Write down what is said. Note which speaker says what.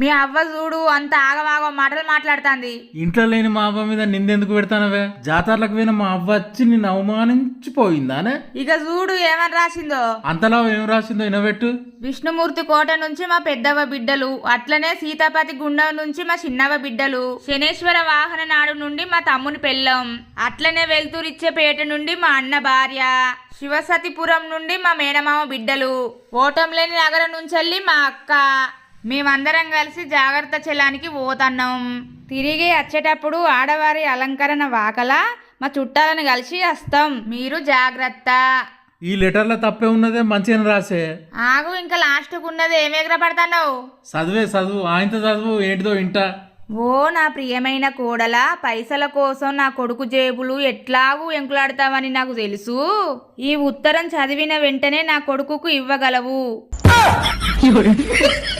Speaker 1: మీ అవ్వ చూడు అంత ఆగమాగం మాటలు మాట్లాడుతాంది.
Speaker 2: ఇంట్లో లేని మా అవ్వ మీద నిందెందుకు పెడతానవే? జాతరలకు పోయిన మా అవ్వ వచ్చి నిన్ను అవమానించిపోయిందానే?
Speaker 1: ఇక చూడు ఏమని రాసిందో.
Speaker 2: అంతలా ఏం రాసిందో ఇనబెట్టు
Speaker 1: విష్ణుమూర్తి కోట నుంచి మా పెద్దవ బిడ్డలు అట్లనే సీతాపతి గుండం నుంచి మా చిన్నవ బిడ్డలు శనేశ్వర వాహన నాడు నుండి మా తమ్ముని పెళ్ళం అట్లనే వెల్తూరిచ్చేపేట నుండి మా అన్న భార్య శివసతిపురం నుండి మా మేనమామ బిడ్డలు ఓటం లేని నగరం నుంచి మా అక్క మేమందరం కలిసి జాగ్రత్త చెలానికి పోతన్నాం. తిరిగి వచ్చేటప్పుడు ఆడవారి అలంకరణ వాకల మా చుట్టాలను కలిసి వస్తాం. మీరు జాగ్రత్త.
Speaker 2: ఈ లెటర్లో తప్పే ఉన్నదే మంచిగా రాసే.
Speaker 1: ఆగు ఇంకా లాస్ట్కు ఉన్నది ఏం ఎగరపడతావు
Speaker 2: చదివే చదువు. ఆయనతో చదువు ఏంటిదో ఇంటా
Speaker 1: ఓ నా ప్రియమైన కోడల పైసల కోసం నా కొడుకు జేబులు ఎట్లాగూ ఎంకులాడతావని నాకు తెలుసు. ఈ ఉత్తరం చదివిన వెంటనే నా కొడుకుకు ఇవ్వగలవు.